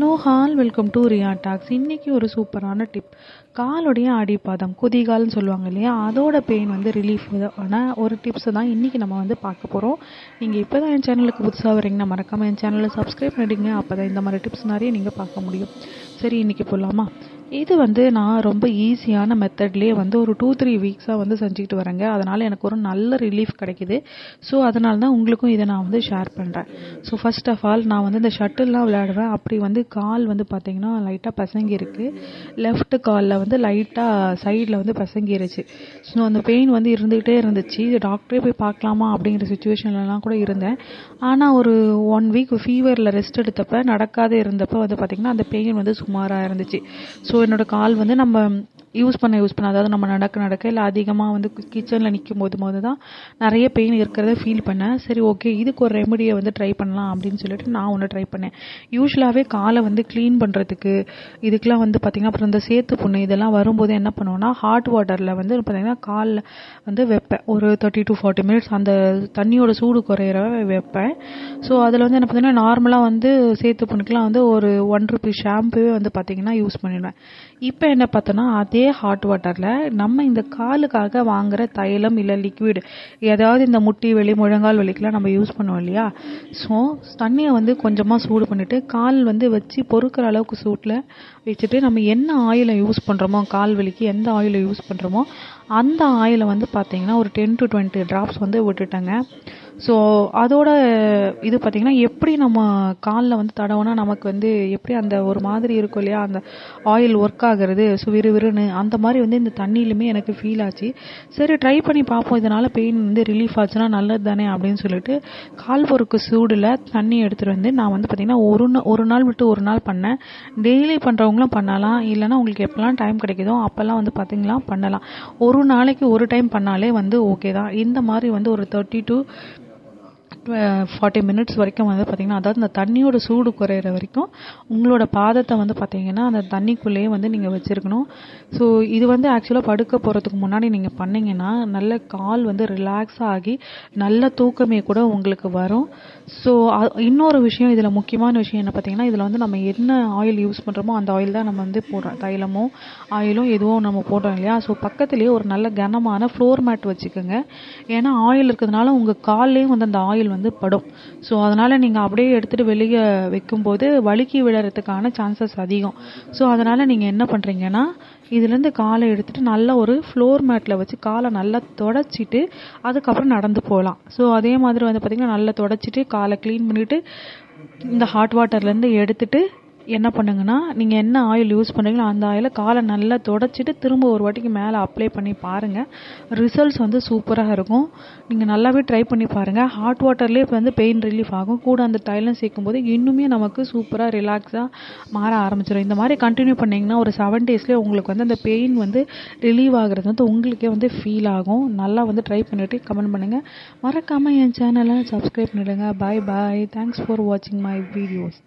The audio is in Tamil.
Hello all welcome to Riya talks இன்றைக்கி ஒரு சூப்பரான டிப் காலுடைய அடிப்பாதம் குதிகால்னு சொல்லுவாங்க இல்லையா? அதோட பெயின் வந்து ரிலீஃப் ஆன ஒரு டிப்ஸை தான் இன்றைக்கி நம்ம வந்து பார்க்க போகிறோம் நீங்கள் இப்போ தான் என் சேனலுக்கு புதுசாக வரீங்கன்னா மறக்காமல் என் சேனலை சப்ஸ்கிரைப் பண்ணிடுங்க. அப்போ தான் இந்த மாதிரி டிப்ஸ் நிறைய நீங்கள் பார்க்க முடியும். சரி இன்றைக்கி போகலாமா இது வந்து நான் ரொம்ப ஈஸியான மெத்தட்லேயே வந்து ஒரு டூ த்ரீ வீக்ஸாக வந்து செஞ்சுக்கிட்டு வரேங்க. அதனால் எனக்கு ஒரு நல்ல ரிலீஃப் கிடைக்கிது. ஸோ அதனால தான் உங்களுக்கும் இதை நான் வந்து ஷேர் பண்ணுறேன் ஸோ ஃபஸ்ட் ஆஃப் ஆல் நான் வந்து இந்த ஷட்டில்லாம் விளையாடுவேன். அப்படி வந்து கால் வந்து பார்த்திங்கன்னா லைட்டாக பசங்கி இருக்குது லெஃப்ட் காலில் வந்து லைட்டாக சைடில் வந்து பசங்கிருச்சு. ஸோ அந்த பெயின் வந்து இருந்துக்கிட்டே இருந்துச்சு. டாக்டரே போய் பார்க்கலாமா அப்படிங்கிற சுச்சுவேஷன்லலாம் கூட இருந்தேன். ஆனால் ஒரு ஒன் வீக் ஃபீவரில் ரெஸ்ட் எடுத்தப்போ நடக்காத இருந்தப்போ வந்து பார்த்திங்கன்னா அந்த பெயின் வந்து சுமாராக இருந்துச்சு. ஸோ என்னோடய கால் வந்து நம்ம யூஸ் பண்ண யூஸ் பண்ண அதாவது நம்ம நடக்க நடக்க இல்லை அதிகமாக வந்து கிச்சனில் நிற்கும் போது போது தான் நிறைய பெயின் இருக்கிறத ஃபீல் பண்ணேன் சரி ஓகே இதுக்கு ஒரு ரெமடியை வந்து ட்ரை பண்ணலாம் அப்படின்னு சொல்லிட்டு நான் ஒன்று ட்ரை பண்ணேன். யூஸ்வலாகவே காலை வந்து க்ளீன் பண்ணுறதுக்கு இதுக்கெலாம் வந்து பார்த்திங்கன்னா அப்புறம் இந்த சேத்து புண்ணு இதெல்லாம் வரும்போது என்ன பண்ணுவோன்னா ஹாட் வாட்டரில் வந்து பார்த்திங்கன்னா காலில் வந்து வைப்பேன். ஒரு தேர்ட்டி டு ஃபார்ட்டி மினிட்ஸ் அந்த தண்ணியோட சூடு குறையிற வைப்பேன். ஸோ அதில் வந்து என்ன பார்த்தீங்கன்னா நார்மலாக வந்து சேத்து புண்ணுக்கெலாம் வந்து ஒரு ஒன் ருபி ஷாம்புவே வந்து பார்த்திங்கன்னா யூஸ் பண்ணிடுவேன். இப்போ என்ன பார்த்தோன்னா அதே அதே ஹாட் வாட்டரில் நம்ம இந்த காலுக்காக வாங்குகிற தைலம் இல்லை லிக்விட் ஏதாவது இந்த முட்டி வலி முழங்கால் வலிக்கெலாம் நம்ம யூஸ் பண்ணுவோம் இல்லையா? ஸோ தண்ணியை வந்து கொஞ்சமாக சூடு பண்ணிவிட்டு கால் வந்து வச்சு பொறுக்கிற அளவுக்கு சூட்டில் வச்சுட்டு நம்ம என்ன ஆயிலை யூஸ் பண்ணுறோமோ கால் வலிக்கு எந்த ஆயிலை யூஸ் பண்ணுறோமோ அந்த ஆயிலை வந்து பார்த்திங்கன்னா ஒரு டென் டு டுவெண்ட்டி ட்ராப்ஸ் வந்து விட்டுட்டேங்க. ஸோ அதோட இது பார்த்திங்கன்னா எப்படி நம்ம காலில் வந்து தடவுனா நமக்கு வந்து எப்படி அந்த ஒரு மாதிரி இருக்கும் இல்லையா? அந்த ஆயில் ஒர்க் ஆகிறது ஸோ விறுவிறுன்னு அந்த மாதிரி வந்து இந்த தண்ணியிலுமே எனக்கு ஃபீல் ஆச்சு. சரி ட்ரை பண்ணி பார்ப்போம். இதனால் பெயின் வந்து ரிலீஃப் ஆச்சுன்னா நல்லது தானே அப்படின்னு சொல்லிட்டு கால் பொறுக்கு சூடில் தண்ணி எடுத்துகிட்டு வந்து நான் வந்து பார்த்திங்கன்னா ஒரு ஒரு நாள் விட்டு ஒரு நாள் பண்ணேன். டெய்லி பண்ணுறவங்களும் பண்ணலாம். இல்லைனா உங்களுக்கு எப்போல்லாம் டைம் கிடைக்குதோ அப்போல்லாம் வந்து பார்த்திங்களா பண்ணலாம். ஒரு நாளைக்கு ஒரு டைம் பண்ணாலே வந்து ஓகே தான். இந்த மாதிரி வந்து ஒரு தேர்ட்டி டு ஃபார்ட்டி மினிட்ஸ் வரைக்கும் வந்து பார்த்திங்கன்னா அதாவது இந்த தண்ணியோட சூடு குறையிற வரைக்கும் உங்களோட பாதத்தை வந்து பார்த்திங்கன்னா அந்த தண்ணிக்குள்ளேயே வந்து நீங்கள் வச்சுருக்கணும். ஸோ இது வந்து ஆக்சுவலாக படுக்க போகிறதுக்கு முன்னாடி நீங்கள் பண்ணிங்கன்னா நல்ல கால் வந்து ரிலாக்ஸ் ஆகி நல்ல தூக்கமே கூட உங்களுக்கு வரும். ஸோ இன்னொரு விஷயம் இதில் முக்கியமான விஷயம் என்ன பார்த்திங்கன்னா இதில் வந்து நம்ம என்ன ஆயில் யூஸ் பண்ணுறோமோ அந்த ஆயில் தான் நம்ம வந்து போடுறோம். தைலமோ ஆயிலும் எதுவும் நம்ம போடுறோம் இல்லையா? ஸோ பக்கத்துலேயே ஒரு நல்ல கனமான ஃப்ளோர் மேட் வச்சுக்கோங்க. ஏன்னா ஆயில் இருக்கிறதுனால உங்கள் கால்லேயும் வந்து அந்த ஆயில் வந்து வந்து படும். ஸோ அதனால் நீங்கள் அப்படியே எடுத்துகிட்டு வெளியே வைக்கும்போது வழுக்கி விழறதுக்கான சான்சஸ் அதிகம். ஸோ அதனால் நீங்கள் என்ன பண்ணுறீங்கன்னா இதுலேருந்து காலை எடுத்துகிட்டு நல்லா ஒரு ஃப்ளோர் மேட்டில் வச்சு காலை நல்லா தொடச்சிட்டு அதுக்கப்புறம் நடந்து போகலாம். ஸோ அதே மாதிரி வந்து பார்த்திங்கன்னா நல்லா தொடச்சிட்டு காலை க்ளீன் பண்ணிவிட்டு இந்த ஹாட் வாட்டர்லேருந்து எடுத்துகிட்டு என்ன பண்ணுங்கன்னா நீங்கள் என்ன ஆயில் யூஸ் பண்ணுறீங்களோ அந்த ஆயிலை காலை நல்லா தொடச்சிட்டு திரும்ப ஒரு வாட்டிக்கு மேலே அப்ளை பண்ணி பாருங்கள் ரிசல்ட்ஸ் வந்து சூப்பராக இருக்கும். நீங்கள் நல்லாவே ட்ரை பண்ணி பாருங்கள் ஹாட் வாட்டர்லேயே இப்போ வந்து பெயின் ரிலீஃப் ஆகும். கூட அந்த தைலம் சேர்க்கும் போது இன்னுமே நமக்கு சூப்பராக ரிலாக்ஸாக மாற ஆரம்பிச்சிடும். இந்த மாதிரி கண்டினியூ பண்ணிங்கன்னா ஒரு செவன் டேஸ்லேயே உங்களுக்கு வந்து அந்த பெயின் வந்து ரிலீவ் ஆகிறது வந்து உங்களுக்கே வந்து ஃபீல் ஆகும். நல்லா வந்து ட்ரை பண்ணிவிட்டு கமெண்ட் பண்ணுங்கள் மறக்காமல் என் சேனலை சப்ஸ்கிரைப் பண்ணிவிடுங்க பாய் பாய் தேங்க்ஸ் ஃபார் வாட்சிங் மை வீடியோஸ்